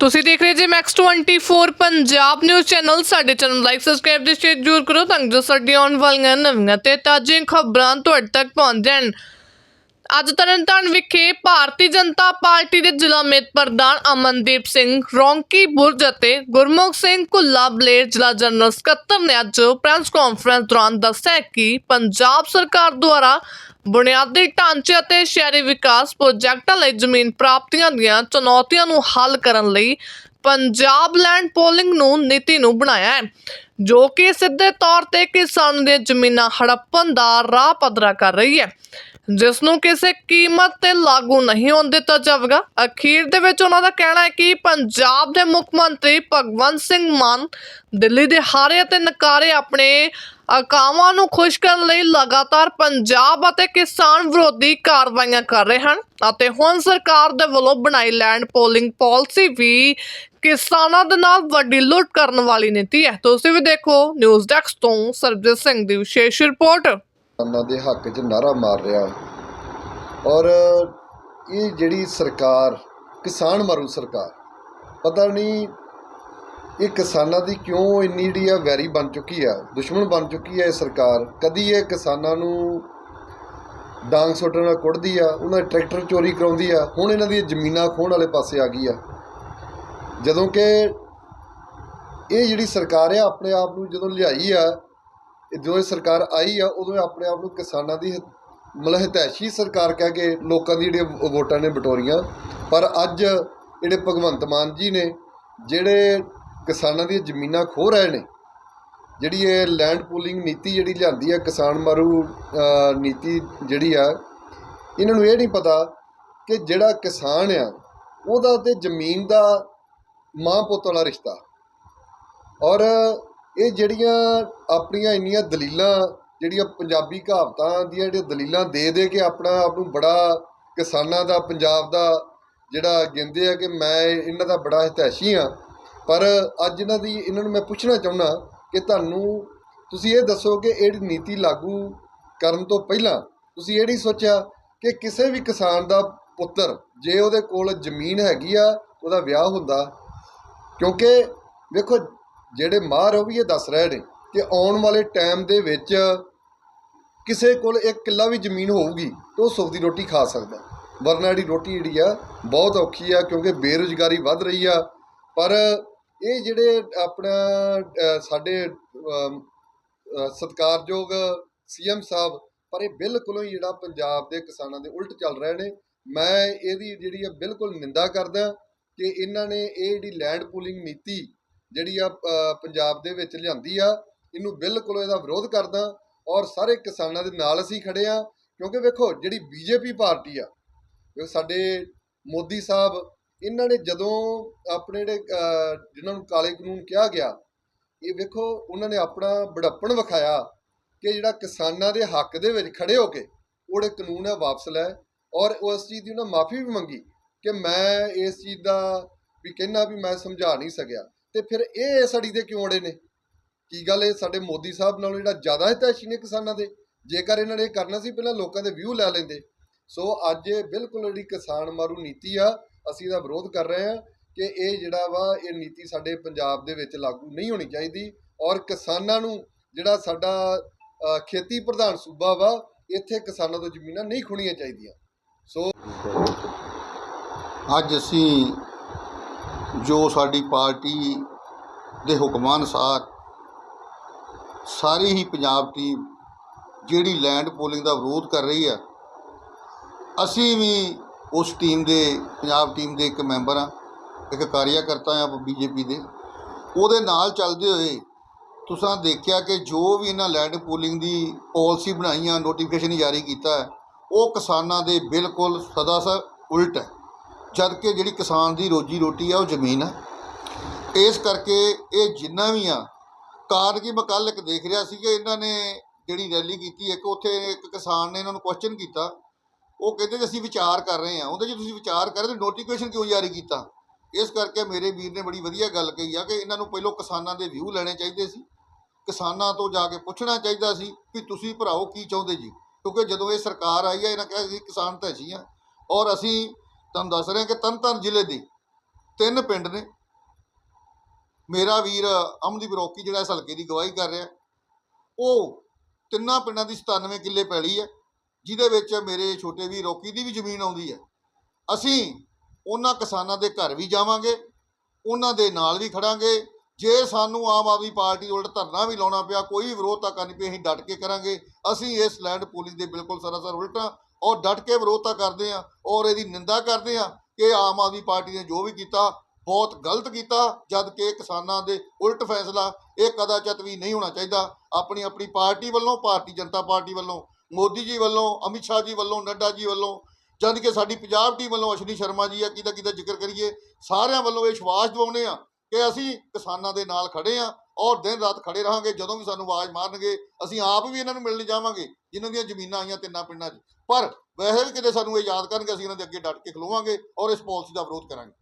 ਤੁਸੀਂ ਦੇਖ ਰਹੇ ਜੇ ਮੈਕਸ 24 ਪੰਜਾਬ ਨਿਊਜ਼ ਚੈਨਲ ਸਾਡੇ ਚੈਨਲ ਲਾਈਕ ਸਬਸਕ੍ਰਾਈਬ ਤੇ ਸ਼ੇਅਰ ਜ਼ਰੂਰ ਕਰੋ ਤਾਂ ਜੋ ਸਾਡੀਆਂ ਆਉਣ ਵਾਲੀਆਂ ਨਵੀਆਂ ਤੇ ਤਾਜ਼ੀਆਂ ਖਬਰਾਂ ਤੁਹਾਡੇ ਤੱਕ ਪਹੁੰਚ ਜਾਣ। ਅੱਜ ਤਰਨਤਾਰਨ ਵਿਖੇ ਭਾਰਤੀ ਜਨਤਾ ਪਾਰਟੀ ਦੇ ਜ਼ਿਲ੍ਹਾ ਮੇਤ ਪ੍ਰਧਾਨ ਅਮਨਦੀਪ ਸਿੰਘ, ਰੌਂਕੀ ਬੁਰਜ ਅਤੇ ਗੁਰਮੁਖ ਸਿੰਘ ਕੁੱਲਾ ਬਲੇਰ ਜ਼ਿਲ੍ਹਾ ਜਨਰਲ ਸਕੱਤਰ ਨੇ ਅੱਜ ਪ੍ਰੈਸ ਕਾਨਫਰੰਸ ਦੌਰਾਨ ਦੱਸਿਆ ਕਿ ਪੰਜਾਬ ਸਰਕਾਰ ਦੁਆਰਾ ਬੁਨਿਆਦੀ ਢਾਂਚੇ ਅਤੇ ਸ਼ਹਿਰੀ ਵਿਕਾਸ ਪ੍ਰੋਜੈਕਟਾਂ ਲਈ ਜ਼ਮੀਨ ਪ੍ਰਾਪਤੀਆਂ ਦੀਆਂ ਚੁਣੌਤੀਆਂ ਨੂੰ ਹੱਲ ਕਰਨ ਲਈ ਪੰਜਾਬ ਲੈਂਡ ਪੋਲਿੰਗ ਨੂੰ ਨੀਤੀ ਨੂੰ ਬਣਾਇਆ ਹੈ, ਜੋ ਕਿ ਸਿੱਧੇ ਤੌਰ ਤੇ ਕਿਸਾਨ ਦੀਆਂ ਜ਼ਮੀਨਾਂ ਹੜੱਪਣ ਦਾ ਰਾਹ ਪੱਧਰਾ ਕਰ ਰਹੀ ਹੈ। ਜਿਸ ਨੂੰ ਕਿਸੇ ਕੀਮਤ ਤੇ ਲਾਗੂ ਨਹੀਂ ਹੋਣ ਦਿੱਤਾ ਜਾਵੇਗਾ। ਅਖੀਰ ਦੇ ਵਿੱਚ ਉਹਨਾਂ ਦਾ ਕਹਿਣਾ ਹੈ ਕਿ ਪੰਜਾਬ ਦੇ ਮੁੱਖ ਮੰਤਰੀ ਭਗਵੰਤ ਸਿੰਘ ਮਾਨ ਦਿੱਲੀ ਦੇ ਹਾਰੇ ਅਤੇ ਨਕਾਰੇ ਆਪਣੇ ਅਕਾਵਾਂ ਨੂੰ ਖੁਸ਼ ਕਰਨ ਲਈ ਲਗਾਤਾਰ ਪੰਜਾਬ ਅਤੇ ਕਿਸਾਨ ਵਿਰੋਧੀ ਕਾਰਵਾਈਆਂ ਕਰ ਰਹੇ ਹਨ ਅਤੇ ਹੁਣ ਸਰਕਾਰ ਦੇ ਵੱਲੋਂ ਬਣਾਈ ਲੈਂਡ ਪੋਲਿੰਗ ਪਾਲਿਸੀ ਵੀ ਕਿਸਾਨਾਂ ਦੇ ਨਾਲ ਵੱਡੀ ਲੁੱਟ ਕਰਨ ਵਾਲੀ ਨੀਤੀ ਹੈ। ਤੁਸੀਂ ਵੀ ਦੇਖੋ ਨਿਊਜ਼ ਡੈਸਕ ਤੋਂ ਸਰਬਜੀਤ ਸਿੰਘ ਦੀ ਵਿਸ਼ੇਸ਼ ਰਿਪੋਰਟ। ਕਿਸਾਨਾਂ ਦੇ ਹੱਕ 'ਚ ਨਾਰਾ ਮਾਰ ਰਿਹਾ। ਔਰ ਇਹ ਜਿਹੜੀ ਸਰਕਾਰ, ਕਿਸਾਨ ਮਾਰੂ ਸਰਕਾਰ, ਪਤਾ ਨਹੀਂ ਇਹ ਕਿਸਾਨਾਂ ਦੀ ਕਿਉਂ ਇੰਨੀ ਜਿਹੜੀ ਆ ਵੈਰੀ ਬਣ ਚੁੱਕੀ ਆ, ਦੁਸ਼ਮਣ ਬਣ ਚੁੱਕੀ ਆ ਇਹ ਸਰਕਾਰ। ਕਦੀ ਇਹ ਕਿਸਾਨਾਂ ਨੂੰ ਡਾਂਗ ਸੁੱਟਣ ਨਾਲ ਕੁੱਟਦੀ ਆ, ਉਹਨਾਂ ਦੇ ਟਰੈਕਟਰ ਚੋਰੀ ਕਰਾਉਂਦੀ ਆ, ਹੁਣ ਇਹਨਾਂ ਦੀਆਂ ਜ਼ਮੀਨਾਂ ਖੋਹਣ ਵਾਲੇ ਪਾਸੇ ਆ ਗਈ ਆ। ਜਦੋਂ ਕਿ ਇਹ ਜਿਹੜੀ ਸਰਕਾਰ ਆ ਆਪਣੇ ਆਪ ਨੂੰ ਜਦੋਂ ਲਿਆਈ ਆ ਜਦੋਂ ਇਹ ਸਰਕਾਰ ਆਈ ਆ, ਉਦੋਂ ਇਹ ਆਪਣੇ ਆਪ ਨੂੰ ਕਿਸਾਨਾਂ ਦੀ ਹਿ- ਮਤਲਬ ਹਿਤੈਸ਼ੀ ਸਰਕਾਰ ਕਹਿ ਕੇ ਲੋਕਾਂ ਦੀ ਜਿਹੜੀਆਂ ਵੋਟਾਂ ਨੇ ਬਟੋਰੀਆਂ। ਪਰ ਅੱਜ ਜਿਹੜੇ ਭਗਵੰਤ ਮਾਨ ਜੀ ਨੇ, ਜਿਹੜੇ ਕਿਸਾਨਾਂ ਦੀਆਂ ਜ਼ਮੀਨਾਂ ਖੋਹ ਰਹੇ ਨੇ, ਜਿਹੜੀ ਇਹ ਲੈਂਡ ਪੂਲਿੰਗ ਨੀਤੀ ਜਿਹੜੀ ਲਿਆਂਦੀ ਆ, ਕਿਸਾਨ ਮਾਰੂ ਨੀਤੀ ਜਿਹੜੀ ਆ, ਇਹਨਾਂ ਨੂੰ ਇਹ ਨਹੀਂ ਪਤਾ ਕਿ ਜਿਹੜਾ ਕਿਸਾਨ ਆ, ਉਹਦਾ ਤੇ ਜ਼ਮੀਨ ਦਾ ਮਾਂ ਪੁੱਤ ਵਾਲਾ ਰਿਸ਼ਤਾ। ਔਰ ਇਹ ਜਿਹੜੀਆਂ ਆਪਣੀਆਂ ਇੰਨੀਆਂ ਦਲੀਲਾਂ, ਜਿਹੜੀਆਂ ਪੰਜਾਬੀ ਕਹਾਵਤਾਂ ਦੀਆਂ ਜਿਹੜੀਆਂ ਦਲੀਲਾਂ ਦੇ ਦੇ ਕੇ ਆਪਣਾ ਆਪ ਨੂੰ ਬੜਾ ਕਿਸਾਨਾਂ ਦਾ, ਪੰਜਾਬ ਦਾ ਜਿਹੜਾ ਗਿੰਦੇ ਆ ਕਿ ਮੈਂ ਇਹਨਾਂ ਦਾ ਬੜਾ ਹਿਤੈਸ਼ੀ ਆ ਪਰ ਅੱਜ ਇਹਨਾਂ ਦੀ, ਇਹਨਾਂ ਨੂੰ ਮੈਂ ਪੁੱਛਣਾ ਚਾਹੁੰਦਾ ਕਿ ਤੁਹਾਨੂੰ, ਤੁਸੀਂ ਇਹ ਦੱਸੋ ਕਿ ਇਹ ਨੀਤੀ ਲਾਗੂ ਕਰਨ ਤੋਂ ਪਹਿਲਾਂ ਤੁਸੀਂ ਇਹ ਨਹੀਂ ਸੋਚਿਆ ਕਿ ਕਿਸੇ ਵੀ ਕਿਸਾਨ ਦਾ ਪੁੱਤਰ, ਜੇ ਉਹਦੇ ਕੋਲ ਜ਼ਮੀਨ ਹੈਗੀ ਆ, ਉਹਦਾ ਵਿਆਹ ਹੁੰਦਾ ਕਿਉਂਕਿ ਵੇਖੋ ਜਿਹੜੇ ਮਾਹਰ ਉਹ ਵੀ ਇਹ ਦੱਸ ਰਹੇ ਨੇ ਕਿ ਆਉਣ ਵਾਲੇ ਟਾਈਮ ਦੇ ਵਿੱਚ ਕਿਸੇ ਕੋਲ ਇੱਕ ਕਿੱਲਾ ਵੀ ਜ਼ਮੀਨ ਹੋਊਗੀ ਤੇ ਉਹ ਸੁੱਖ ਦੀ ਰੋਟੀ ਖਾ ਸਕਦਾ ਵਰਨਾ ਜਿਹੜੀ ਰੋਟੀ ਜਿਹੜੀ ਆ ਬਹੁਤ ਔਖੀ ਆ ਕਿਉਂਕਿ ਬੇਰੁਜ਼ਗਾਰੀ ਵੱਧ ਰਹੀ ਆ। ਪਰ ਇਹ ਜਿਹੜੇ ਆਪਣਾ ਸਾਡੇ ਅਮ, ਅ, ਸਤਿਕਾਰਯੋਗ ਸੀਐਮ ਸਾਹਿਬ ਪਰ ਇਹ ਬਿਲਕੁਲ ਹੀ ਜਿਹੜਾ ਪੰਜਾਬ ਦੇ ਕਿਸਾਨਾਂ ਦੇ ਉਲਟ ਚੱਲ ਰਹੇ ਨੇ ਮੈਂ ਇਹਦੀ ਜਿਹੜੀ ਆ ਬਿਲਕੁਲ ਨਿੰਦਾ ਕਰਦਾ ਕਿ ਇਹਨਾਂ ਨੇ ਇਹ ਜਿਹੜੀ ਲੈਂਡ ਪੂਲਿੰਗ ਨੀਤੀ ਜਿਹੜੀ ਆ ਪੰਜਾਬ ਦੇ ਵਿੱਚ ਲਿਆਂਦੀ ਆ ਇਹਨੂੰ ਬਿਲਕੁਲ ਇਹਦਾ ਵਿਰੋਧ ਕਰਦਾ ਔਰ ਸਾਰੇ ਕਿਸਾਨਾਂ ਦੇ ਨਾਲ ਅਸੀਂ ਖੜੇ ਆ ਕਿਉਂਕਿ ਵੇਖੋ ਜਿਹੜੀ ਬੀਜੇਪੀ ਪਾਰਟੀ ਆ ਸਾਡੇ ਮੋਦੀ ਸਾਹਿਬ ਇਹਨਾਂ ਨੇ ਜਦੋਂ ਆਪਣੇ ਜਿਹੜੇ ਅ, ਜਿਨ੍ਹਾਂ ਨੂੰ ਕਾਲੇ ਕਾਨੂੰਨ ਕਿਹਾ ਗਿਆ ਇਹ ਵੇਖੋ ਉਹਨਾਂ ਨੇ ਆਪਣਾ ਬੜੱਪਣ ਵਿਖਾਇਆ ਕਿ ਜਿਹੜਾ ਕਿਸਾਨਾਂ ਦੇ ਹੱਕ ਦੇ ਵਿੱਚ ਖੜੇ ਹੋ ਕੇ ਉਹ ਜਿਹੜੇ ਕਾਨੂੰਨ ਹੈ ਵਾਪਸ ਲੈ ਔਰ ਉਸ ਚੀਜ਼ ਦੀ ਉਹਨਾਂ ਮਾਫੀ ਵੀ ਮੰਗੀ। ਕਿ ਮੈਂ ਇਸ ਚੀਜ਼ ਦਾ ਵੀ ਕਹਿਣਾ ਵੀ ਮੈਂ ਸਮਝਾ ਨਹੀਂ ਸਕਿਆ। ਤੇ ਫਿਰ ਇਹ ਸੜੀ ਦੇ ਕਿਉਂ ਅੜੇ ਨੇ? ਕੀ ਗੱਲ ਇਹ ਸਾਡੇ ਮੋਦੀ ਸਾਹਿਬ ਨਾਲੋਂ ਜਿਹੜਾ ਜ਼ਿਆਦਾ ਹਿਤੈਸ਼ੀ ਨੇ ਕਿਸਾਨਾਂ ਦੇ? ਜੇਕਰ ਇਹਨਾਂ ਨੇ ਇਹ ਕਰਨਾ ਸੀ, ਪਹਿਲਾਂ ਲੋਕਾਂ ਦੇ ਵਿਊ ਲੈ ਲੈਂਦੇ। ਸੋ ਅੱਜ ਇਹ ਬਿਲਕੁਲ ਜਿਹੜੀ ਕਿਸਾਨ ਮਾਰੂ ਨੀਤੀ ਆ, ਅਸੀਂ ਇਹਦਾ ਵਿਰੋਧ ਕਰ ਰਹੇ ਹਾਂ ਕਿ ਇਹ ਜਿਹੜਾ ਵਾ, ਇਹ ਨੀਤੀ ਸਾਡੇ ਪੰਜਾਬ ਦੇ ਵਿੱਚ ਲਾਗੂ ਨਹੀਂ ਹੋਣੀ ਚਾਹੀਦੀ ਔਰ ਕਿਸਾਨਾਂ ਨੂੰ ਜਿਹੜਾ ਸਾਡਾ ਖੇਤੀ ਪ੍ਰਧਾਨ ਸੂਬਾ ਵਾ, ਇੱਥੇ ਕਿਸਾਨਾਂ ਤੋਂ ਜ਼ਮੀਨਾਂ ਨਹੀਂ ਖੁਣੀਆਂ ਚਾਹੀਦੀਆਂ। ਸੋ ਅੱਜ ਅਸੀਂ ਜੋ ਸਾਡੀ ਪਾਰਟੀ ਦੇ ਹੁਕਮਾਂ ਅਨੁਸਾਰ ਸਾਰੀ ਹੀ ਪੰਜਾਬ ਟੀਮ ਜਿਹੜੀ ਲੈਂਡ ਪੋਲਿੰਗ ਦਾ ਵਿਰੋਧ ਕਰ ਰਹੀ ਆ, ਅਸੀਂ ਵੀ ਉਸ ਟੀਮ ਦੇ, ਪੰਜਾਬ ਟੀਮ ਦੇ ਇੱਕ ਮੈਂਬਰ ਆ, ਇੱਕ ਕਾਰਿਆਕਰਤਾ ਆ ਬੀਜੇਪੀ ਦੇ। ਉਹਦੇ ਨਾਲ ਚੱਲਦੇ ਹੋਏ ਤੁਸੀਂ ਦੇਖਿਆ ਕਿ ਜੋ ਵੀ ਇਹਨਾਂ ਲੈਂਡ ਪੋਲਿੰਗ ਦੀ ਪਾਲਿਸੀ ਬਣਾਈ ਆ ਨੋਟੀਫਿਕੇਸ਼ਨ ਜਾਰੀ ਕੀਤਾ ਉਹ ਕਿਸਾਨਾਂ ਦੇ ਬਿਲਕੁਲ ਸਦਾ ਸਦਾਸਰ ਉਲਟ ਹੈ। ਜਦ ਕਿ ਜਿਹੜੀ ਕਿਸਾਨ ਦੀ ਰੋਜੀ ਰੋਟੀ ਆ, ਉਹ ਜ਼ਮੀਨ ਆ। ਇਸ ਕਰਕੇ ਇਹ ਜਿੰਨਾ ਵੀ ਆ ਕਾਰਨ ਕੀ ਮੈਂ ਕੱਲ੍ਹ ਇੱਕ ਦੇਖ ਰਿਹਾ ਸੀ ਕਿ ਇਹਨਾਂ ਨੇ ਜਿਹੜੀ ਰੈਲੀ ਕੀਤੀ, ਇੱਕ ਉੱਥੇ ਇੱਕ ਕਿਸਾਨ ਨੇ ਇਹਨਾਂ ਨੂੰ ਕੁਐਸਚਨ ਕੀਤਾ। ਉਹ ਕਹਿੰਦੇ ਕਿ ਅਸੀਂ ਵਿਚਾਰ ਕਰ ਰਹੇ ਹਾਂ ਉਹਦੇ 'ਚ ਤੁਸੀਂ ਵਿਚਾਰ ਕਰ ਰਹੇ ਤੇ ਨੋਟੀਫਿਕੇਸ਼ਨ ਕਿਉਂ ਜਾਰੀ ਕੀਤਾ? ਇਸ ਕਰਕੇ ਮੇਰੇ ਵੀਰ ਨੇ ਬੜੀ ਵਧੀਆ ਗੱਲ ਕਹੀ ਆ ਕਿ ਇਹਨਾਂ ਨੂੰ ਪਹਿਲਾਂ ਕਿਸਾਨਾਂ ਦੇ ਵਿਊ ਲੈਣੇ ਚਾਹੀਦੇ ਸੀ। ਕਿਸਾਨਾਂ ਤੋਂ ਜਾ ਕੇ ਪੁੱਛਣਾ ਚਾਹੀਦਾ ਸੀ ਕਿ ਤੁਸੀਂ ਭਰਾਓ ਕੀ ਚਾਹੁੰਦੇ ਜੀ? ਕਿਉਂਕਿ ਜਦੋਂ ਇਹ ਸਰਕਾਰ ਆਈ ਹੈ ਇਹਨਾਂ ਕਿਹਾ ਸੀ, ਕਿਸਾਨ ਤਾਂ ਅਸੀਂ ਆ। ਔਰ ਅਸੀਂ ਤੁਹਾਨੂੰ ਦੱਸ ਰਹੇ ਹਾਂ ਕਿ ਤਰਨਤਾਰਨ ਜ਼ਿਲ੍ਹੇ ਦੀ ਤਿੰਨ ਪਿੰਡ ਨੇ। ਮੇਰਾ ਵੀਰ ਅਮਨਦੀਪ ਰੋਕੀ ਜਿਹੜਾ ਇਸ ਹਲਕੇ ਦੀ ਗਵਾਹੀ ਕਰ ਰਿਹਾ। ਉਹ ਤਿੰਨਾਂ ਪਿੰਡਾਂ ਦੀ 97 ਕਿੱਲੇ ਪੈਲੀ ਹੈ, ਜਿਹਦੇ ਵਿੱਚ ਮੇਰੇ ਛੋਟੇ ਵੀਰ ਰੋਕੀ ਦੀ ਵੀ ਜ਼ਮੀਨ ਆਉਂਦੀ ਹੈ। ਅਸੀਂ ਉਹਨਾਂ ਕਿਸਾਨਾਂ ਦੇ ਘਰ ਵੀ ਜਾਵਾਂਗੇ, ਉਹਨਾਂ ਦੇ ਨਾਲ ਵੀ ਖੜਾਂਗੇ। ਜੇ ਸਾਨੂੰ ਆਮ ਆਦਮੀ ਪਾਰਟੀ ਦੇ ਉਲਟ ਧਰਨਾ ਵੀ ਲਾਉਣਾ ਪਿਆ, ਕੋਈ ਵੀ ਵਿਰੋਧਤਾ ਕਰਨੀ ਪਈ ਅਸੀਂ ਡਟ ਕੇ ਕਰਾਂਗੇ। ਅਸੀਂ ਇਸ ਲੈਂਡ ਪੂਲਿੰਗ ਦੇ ਬਿਲਕੁਲ ਸਰਾਸਰ ਉਲਟਾਂ ਔਰ ਡਟ ਕੇ ਵਿਰੋਧਤਾ ਕਰਦੇ ਹਾਂ ਔਰ ਇਹਦੀ ਨਿੰਦਾ ਕਰਦੇ ਹਾਂ ਕਿ ਆਮ ਆਦਮੀ ਪਾਰਟੀ ਨੇ ਜੋ ਵੀ ਕੀਤਾ, ਬਹੁਤ ਗਲਤ ਕੀਤਾ, ਜਦ ਕਿ ਕਿਸਾਨਾਂ ਦੇ ਉਲਟ ਫੈਸਲਾ, ਇਹ ਕਦਾਚਤ ਵੀ ਨਹੀਂ ਹੋਣਾ ਚਾਹੀਦਾ। ਆਪਣੀ ਆਪਣੀ ਪਾਰਟੀ ਵੱਲੋਂ, ਭਾਰਤੀ ਜਨਤਾ ਪਾਰਟੀ ਵੱਲੋਂ, ਮੋਦੀ ਜੀ ਵੱਲੋਂ, ਅਮਿਤ ਸ਼ਾਹ ਜੀ ਵੱਲੋਂ, ਨੱਡਾ ਜੀ ਵੱਲੋਂ, ਜਦ ਕਿ ਸਾਡੀ ਪੰਜਾਬ ਟੀਮ ਵੱਲੋਂ ਅਸ਼ਵਨੀ ਸ਼ਰਮਾ ਜੀ ਆ, ਕਿਹਦਾ ਕਿਹਦਾ ਜ਼ਿਕਰ ਕਰੀਏ, ਸਾਰਿਆਂ ਵੱਲੋਂ ਇਹ ਵਿਸ਼ਵਾਸ ਦਿਵਾਉਂਦੇ ਆ ਕਿ ਅਸੀਂ ਕਿਸਾਨਾਂ ਦੇ ਨਾਲ ਖੜੇ ਆ ਔਰ ਦਿਨ ਰਾਤ ਖੜੇ ਰਹਾਂਗੇ, ਜਦੋਂ ਵੀ ਸਾਨੂੰ ਆਵਾਜ਼ ਮਾਰਨਗੇ, ਅਸੀਂ ਆਪ ਵੀ ਇਹਨਾਂ ਨੂੰ ਮਿਲਣ ਜਾਵਾਂਗੇ, ਜਿਨ੍ਹਾਂ ਦੀਆਂ ਜ਼ਮੀਨਾਂ ਆਈਆਂ ਤਿੰਨਾਂ ਪਿੰਡਾਂ 'ਚ। ਪਰ ਵੈਸੇ ਵੀ ਕਿਤੇ ਸਾਨੂੰ ਇਹ ਯਾਦ ਕਰਨਗੇ, ਅਸੀਂ ਇਹਨਾਂ ਦੇ ਅੱਗੇ ਡਟ ਕੇ ਖਲੋਵਾਂਗੇ ਔਰ ਇਸ ਪਾਲਿਸੀ ਦਾ ਵਿਰੋਧ ਕਰਾਂਗੇ।